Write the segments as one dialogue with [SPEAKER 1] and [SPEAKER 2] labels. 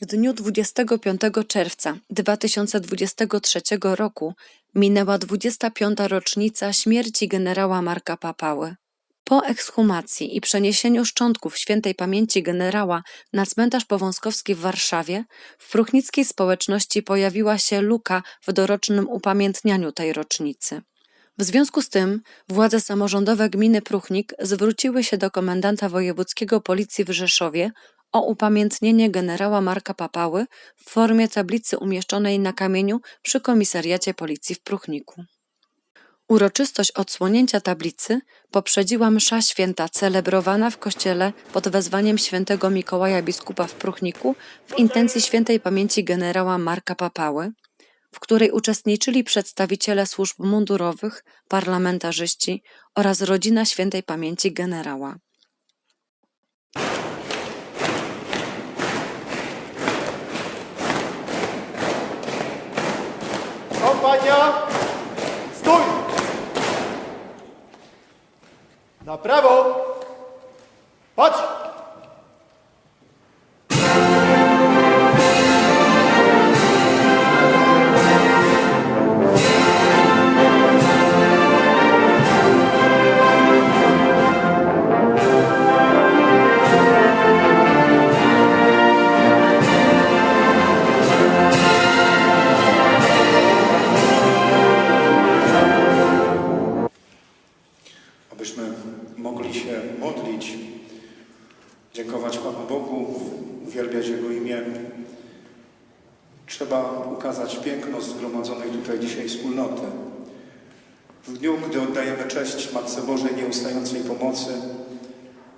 [SPEAKER 1] W dniu 25 czerwca 2023 roku minęła 25. rocznica śmierci generała Marka Papały. Po ekshumacji i przeniesieniu szczątków świętej pamięci generała na cmentarz Powązkowski w Warszawie, w pruchnickiej społeczności pojawiła się luka w dorocznym upamiętnianiu tej rocznicy. W związku z tym władze samorządowe gminy Pruchnik zwróciły się do komendanta wojewódzkiego policji w Rzeszowie o upamiętnienie generała Marka Papały w formie tablicy umieszczonej na kamieniu przy komisariacie policji w Pruchniku. Uroczystość odsłonięcia tablicy poprzedziła msza święta celebrowana w kościele pod wezwaniem świętego Mikołaja biskupa w Pruchniku w intencji świętej pamięci generała Marka Papały, w której uczestniczyli przedstawiciele służb mundurowych, parlamentarzyści oraz rodzina świętej pamięci generała.
[SPEAKER 2] Kompania, stój! Na prawo!
[SPEAKER 3] Trzeba ukazać piękno zgromadzonej tutaj dzisiaj wspólnoty. W dniu, gdy oddajemy cześć Matce Bożej nieustającej pomocy,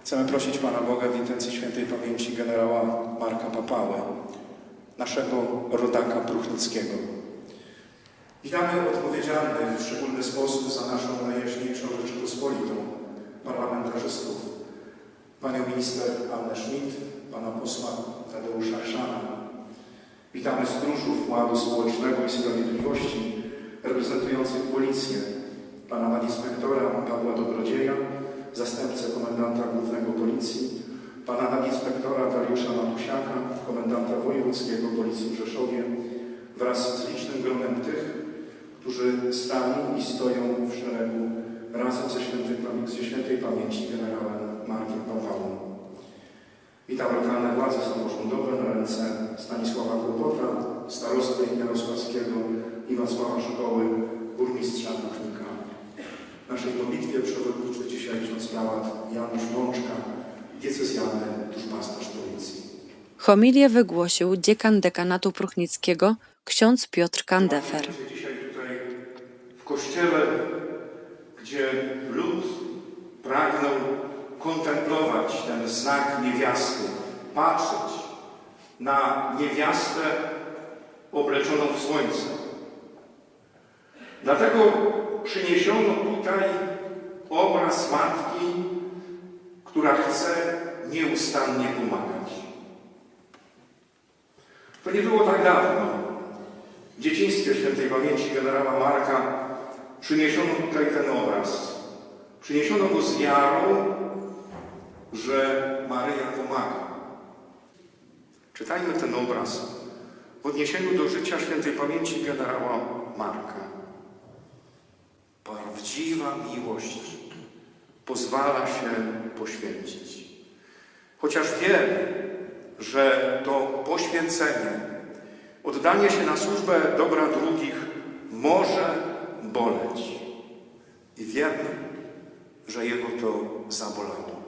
[SPEAKER 3] chcemy prosić Pana Boga w intencji świętej pamięci generała Marka Papały, naszego rodaka pruchnickiego. Witamy odpowiedzialnych w szczególny sposób za naszą najjaśniejszą Rzeczypospolitą, parlamentarzystów, panią minister Annę Schmidt, pana posła Tadeusza Chrzana. Witamy stróżów Ładu Społecznego i Sprawiedliwości reprezentujących policję, pana nadinspektora Pawła Dobrodzieja, zastępcę komendanta głównego policji, pana nadinspektora Dariusza Matusiaka, komendanta wojewódzkiego Policji w Rzeszowie wraz z licznym gronem tych, którzy stali i stoją w szeregu razem ze świętej, ze świętej pamięci generałem Markiem Pawałą. Witam lokalne władze samorządowe na ręce Stanisława i Wacława Szkoły, burmistrza Duchnika. W naszej modlitwie przewodniczy dzisiaj ksiądz prałat Janusz Mączka, diecezjalny duszpasterz policji.
[SPEAKER 1] Homilię wygłosił dziekan dekanatu pruchnickiego ksiądz Piotr Kandefer.
[SPEAKER 4] Się dzisiaj tutaj w kościele, gdzie lud pragnął kontemplować ten znak niewiasty, patrzeć na niewiastę obleczoną w słońce. Dlatego przyniesiono tutaj obraz matki, która chce nieustannie pomagać. To nie było tak dawno. W dzieciństwie świętej pamięci generała Marka przyniesiono tutaj ten obraz. Przyniesiono go z wiarą, że Maryja pomaga. Czytajmy ten obraz w odniesieniu do życia świętej pamięci generała Marka. Prawdziwa miłość pozwala się poświęcić. Chociaż wie, że to poświęcenie, oddanie się na służbę dobra drugich może boleć. I wiemy, że jego to zabolało.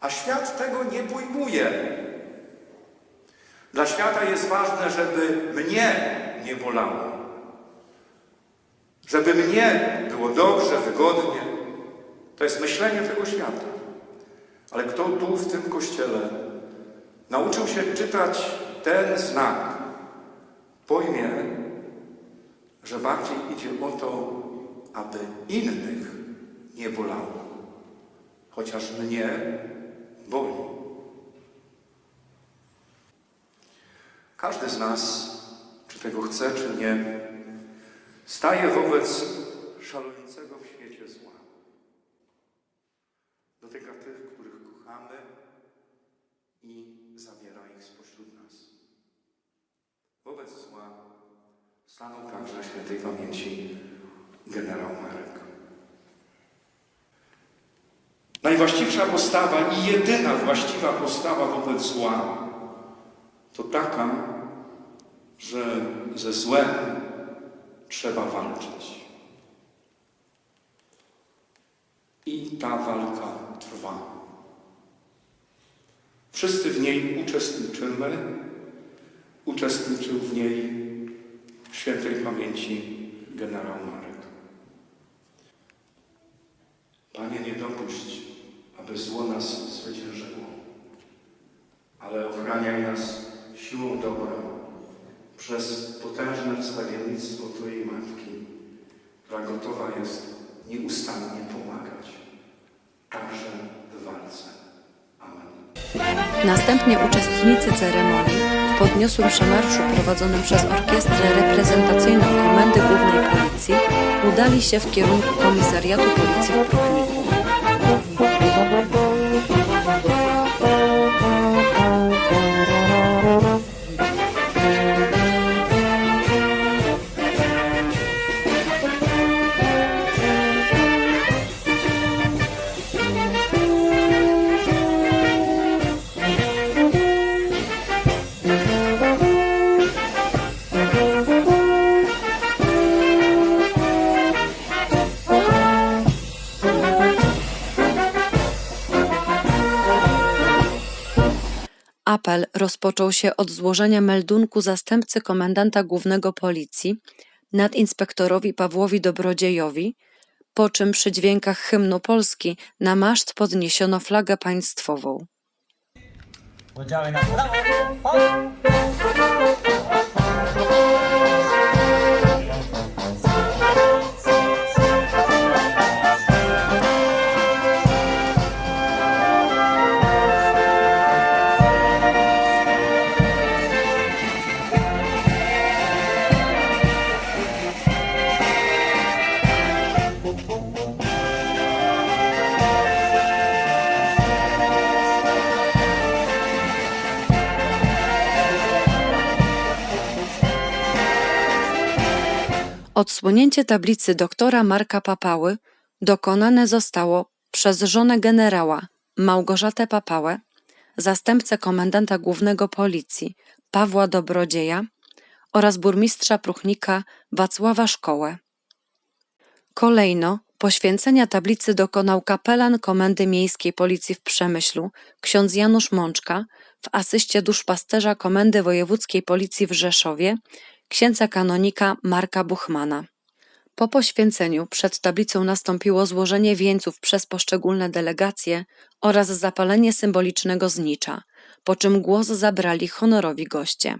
[SPEAKER 4] A świat tego nie pojmuje. Dla świata jest ważne, żeby mnie nie bolało. Żeby mnie było dobrze, wygodnie. To jest myślenie tego świata. Ale kto tu w tym kościele nauczył się czytać ten znak, pojmie, że bardziej idzie o to, aby innych nie bolało, chociaż mnie boli. Każdy z nas, czy tego chce, czy nie, staje wobec szalejącego w świecie zła. Dotyka tych, których kochamy i zabiera ich spośród nas. Wobec zła stanął także świętej pamięci generał Marek. Najwłaściwsza postawa i jedyna właściwa postawa wobec zła to taka, że ze złem trzeba walczyć. I ta walka trwa. Wszyscy w niej uczestniczymy. Uczestniczył w niej świętej pamięci generał Marek. Panie, nie dopuść, aby zło nas zwyciężyło, ale ochraniaj nas siłą dobra przez potężne wstawiennictwo Twojej Matki, która gotowa jest nieustannie pomagać, także w walce. Amen.
[SPEAKER 1] Następnie uczestnicy ceremonii w podniosłym przemarszu prowadzonym przez orkiestrę reprezentacyjną Komendy Głównej Policji udali się w kierunku Komisariatu Policji w Pruchniku. Apel rozpoczął się od złożenia meldunku zastępcy komendanta głównego policji nadinspektorowi Pawłowi Dobrodziejowi, po czym przy dźwiękach hymnu Polski na maszt podniesiono flagę państwową.
[SPEAKER 5] Podziały na.
[SPEAKER 1] Odsłonięcie tablicy doktora Marka Papały dokonane zostało przez żonę generała Małgorzatę Papałę, zastępcę komendanta głównego policji Pawła Dobrodzieja oraz burmistrza Pruchnika Wacława Szkołę. Kolejno poświęcenia tablicy dokonał kapelan Komendy Miejskiej Policji w Przemyślu ksiądz Janusz Mączka w asyście duszpasterza Komendy Wojewódzkiej Policji w Rzeszowie księdza kanonika Marka Buchmana. Po poświęceniu przed tablicą nastąpiło złożenie wieńców przez poszczególne delegacje oraz zapalenie symbolicznego znicza, po czym głos zabrali honorowi goście.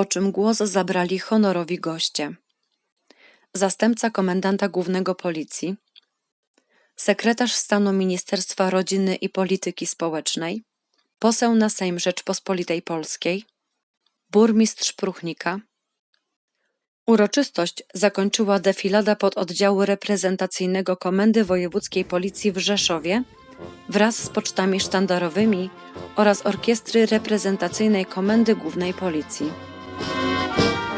[SPEAKER 1] Po czym głos zabrali honorowi goście. Zastępca komendanta głównego policji, sekretarz stanu Ministerstwa Rodziny i Polityki Społecznej, poseł na Sejm Rzeczpospolitej Polskiej, burmistrz Pruchnika. Uroczystość zakończyła defilada pododdziału reprezentacyjnego Komendy Wojewódzkiej Policji w Rzeszowie wraz z pocztami sztandarowymi oraz orkiestry reprezentacyjnej Komendy Głównej Policji. Música